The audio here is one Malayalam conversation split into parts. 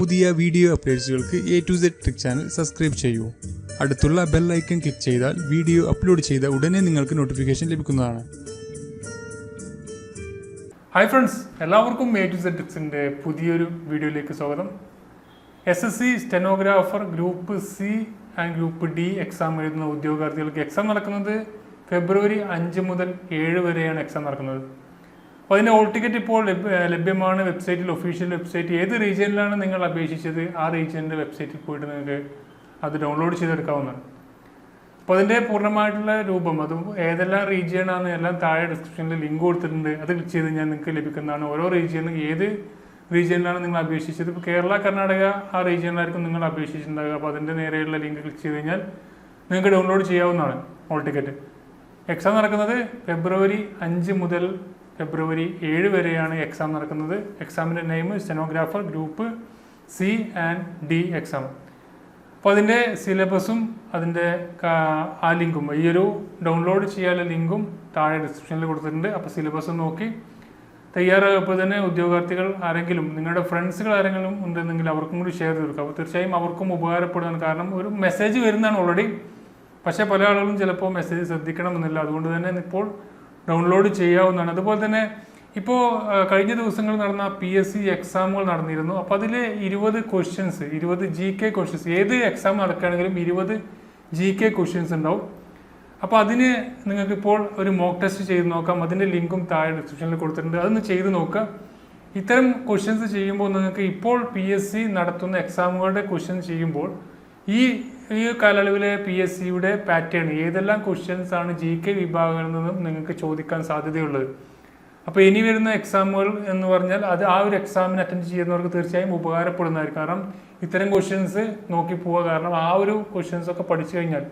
പുതിയ video അപ്ഡേറ്റ്സുകൾക്ക് A to Z trick channel subscribe ചെയ്യൂ. അടുത്തുള്ള ബെൽ ഐക്കൺ ക്ലിക്ക് ചെയ്താൽ വീഡിയോ അപ്ലോഡ് ചെയ്ത ഉടനെ നിങ്ങൾക്ക് നോട്ടിഫിക്കേഷൻ ലഭിക്കുന്നതാണ്. ഹായ് ഫ്രണ്ട്സ് എല്ലാവർക്കും എ ടു സെഡ് ടെക്സിന്റെ പുതിയൊരു വീഡിയോയിലേക്ക് സ്വാഗതം. S S C stenographer group C and group D exam എഴുതുന്ന ഉദ്യോഗാർത്ഥികൾക്ക് എക്സാം നടക്കുന്നത് ഫെബ്രുവരി അഞ്ച് മുതൽ ഏഴ് വരെയാണ് എക്സാം നടക്കുന്നത്. അപ്പോൾ അതിന്റെ ഓൾ ടിക്കറ്റ് ഇപ്പോൾ ലഭ്യമാണ്. വെബ്സൈറ്റിൽ ഒഫീഷ്യൽ വെബ്സൈറ്റ് ഏത് റീജിയനിലാണ് നിങ്ങൾ അപേക്ഷിച്ചത്? ആ റീജിയനിന്റെ വെബ്സൈറ്റിൽ പോയിട്ട് നിങ്ങൾക്ക് അത് ഡൗൺലോഡ് ചെയ്തെടുക്കാവുന്നതാണ്. അപ്പോൾ അതിന്റെ പൂർണമായിട്ടുള്ള രൂപം അതും ഏതെല്ലാം റീജിയനാണ് എല്ലാം താഴെ ഡിസ്ക്രിപ്ഷനിൽ ലിങ്ക് കൊടുത്തിട്ടുണ്ട്. അത് ക്ലിക്ക് ചെയ്ത് ഞാൻ നിങ്ങൾക്ക് ലഭിക്കുന്നതാണ്. ഓരോ റീജിയനും ഏത് റീജിയനിലാണ് നിങ്ങൾ അപേക്ഷിച്ചത്? ഇപ്പോൾ കേരള കർണാടക ആ റീജിയനിലായിരിക്കും നിങ്ങൾ അപേക്ഷിച്ചിട്ടുണ്ടാകുക അപ്പോൾ അതിന്റെ നേരെയുള്ള ലിങ്ക് ക്ലിക്ക് ചെയ്ത് കഴിഞ്ഞാൽ നിങ്ങൾക്ക് ഡൗൺലോഡ് ചെയ്യാവുന്നതാണ് ഓൾ ടിക്കറ്റ് എക്സാം നടക്കുന്നത് ഫെബ്രുവരി അഞ്ച് മുതൽ ഫെബ്രുവരി ഏഴ് വരെയാണ് എക്സാം നടക്കുന്നത്. എക്സാമിന്റെ name stenographer group C and D exam അപ്പോൾ അതിന്റെ സിലബസും അതിന്റെ ആ ലിങ്കും ഈ ഒരു ഡൗൺലോഡ് ചെയ്യാനുള്ള ലിങ്കും താഴെ ഡിസ്ക്രിപ്ഷനിൽ കൊടുത്തിട്ടുണ്ട്. അപ്പോൾ സിലബസ് നോക്കി. തയ്യാറായപ്പോൾ തന്നെ ഉദ്യോഗാർത്ഥികൾ ആരെങ്കിലും നിങ്ങളുടെ ഫ്രണ്ട്സുകൾ ആരെങ്കിലും ഉണ്ടെന്നെങ്കിൽ അവർക്കും കൂടി ഷെയർ ചെയ്ത് കൊടുക്കുക. അപ്പോൾ തീർച്ചയായും അവർക്കും ഉപകാരപ്പെടുന്നതാണ്. കാരണം ഒരു മെസ്സേജ് വരുന്നതാണ് ഓൾറെഡി പക്ഷേ പല ആളുകളും ചിലപ്പോൾ മെസ്സേജ് ശ്രദ്ധിക്കണമെന്നില്ല. അതുകൊണ്ട് തന്നെ ഇപ്പോൾ ഡൗൺലോഡ് ചെയ്യാവുന്നതാണ്. അതുപോലെ തന്നെ ഇപ്പോൾ കഴിഞ്ഞ ദിവസങ്ങൾ നടന്ന പി എസ് സി എക്സാമുകൾ നടന്നിരുന്നു. അപ്പോൾ അതിൽ ഇരുപത് ക്വസ്റ്റ്യൻസ് ഇരുപത് ജി കെ ക്വസ്റ്റ്യൻസ് ഏത് എക്സാം നടക്കുകയാണെങ്കിലും ഇരുപത് ജി കെ ക്വസ്റ്റ്യൻസ് ഉണ്ടാവും. അപ്പോൾ അതിന് നിങ്ങൾക്ക് ഇപ്പോൾ ഒരു മോക്ക് ടെസ്റ്റ് ചെയ്ത് നോക്കാം. അതിന്റെ ലിങ്കും താഴെ ഡിസ്ക്രിപ്ഷനിൽ കൊടുത്തിട്ടുണ്ട്. അതൊന്ന് ചെയ്ത് നോക്കുക. ഇത്തരം ക്വസ്റ്റ്യൻസ് ചെയ്യുമ്പോൾ നിങ്ങൾക്ക് ഇപ്പോൾ പി എസ് സി നടത്തുന്ന എക്സാമുകളുടെ ക്വസ്റ്റ്യൻസ് ചെയ്യുമ്പോൾ ഈ ഈ കാലയളവിലെ പി എസ് സിയുടെ പാറ്റേൺ ഏതെല്ലാം ക്വസ്റ്റ്യൻസ് ആണ് ജി കെ വിഭാഗങ്ങളിൽ നിന്നും നിങ്ങൾക്ക് ചോദിക്കാൻ സാധ്യതയുള്ളത്? അപ്പോൾ ഇനി വരുന്ന എക്സാമുകൾ എന്ന് പറഞ്ഞാൽ അത് ആ ഒരു എക്സാമിന് അറ്റൻഡ് ചെയ്യുന്നവർക്ക് തീർച്ചയായും ഉപകാരപ്പെടുന്നതായിരിക്കും. കാരണം ഇത്തരം ക്വസ്റ്റ്യൻസ് നോക്കി പോവുക. കാരണം ആ ഒരു ക്വസ്റ്റ്യൻസ് ഒക്കെ പഠിച്ചു കഴിഞ്ഞാൽ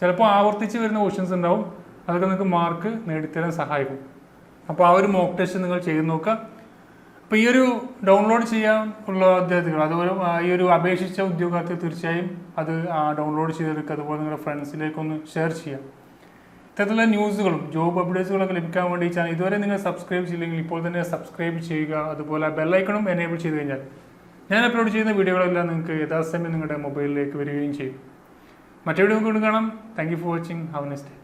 ചിലപ്പോൾ ആവർത്തിച്ച് വരുന്ന ക്വസ്റ്റ്യൻസ് ഉണ്ടാവും. അതൊക്കെ നിങ്ങൾക്ക് മാർക്ക് നേടിത്തരാൻ സഹായിക്കും. അപ്പോൾ ആ ഒരു മോക്ക് ടെസ്റ്റ് നിങ്ങൾ ചെയ്ത് നോക്കുക. അപ്പോൾ ഈ ഒരു ഡൗൺലോഡ് ചെയ്യാൻ ഉള്ള അദ്ദേഹത്തിന് അതുപോലെ ഈ ഒരു അപേക്ഷിച്ച ഉദ്യോഗാർത്ഥി തീർച്ചയായും അത് ഡൗൺലോഡ് ചെയ്തെടുക്കുക അതുപോലെ നിങ്ങളുടെ ഫ്രണ്ട്സിലേക്കൊന്ന് ഷെയർ ചെയ്യാം. ഇത്തരത്തിലുള്ള ന്യൂസുകളും ജോബ് അപ്ഡേറ്റ്സുകളൊക്കെ ലഭിക്കാൻ വേണ്ടി ചാനൽ ഇതുവരെ നിങ്ങൾ സബ്സ്ക്രൈബ് ചെയ്തില്ലെങ്കിൽ ഇപ്പോൾ തന്നെ സബ്സ്ക്രൈബ് ചെയ്യുക അതുപോലെ ബെല്ലൈക്കണും എനേബിൾ ചെയ്ത് കഴിഞ്ഞാൽ ഞാൻ അപ്ലോഡ് ചെയ്യുന്ന വീഡിയോകളെല്ലാം നിങ്ങൾക്ക് യഥാസമയം നിങ്ങളുടെ മൊബൈലിലേക്ക് വരികയും ചെയ്യും. മറ്റേ വീഡിയോ കൊണ്ട് കാണാം. Thank you for watching have next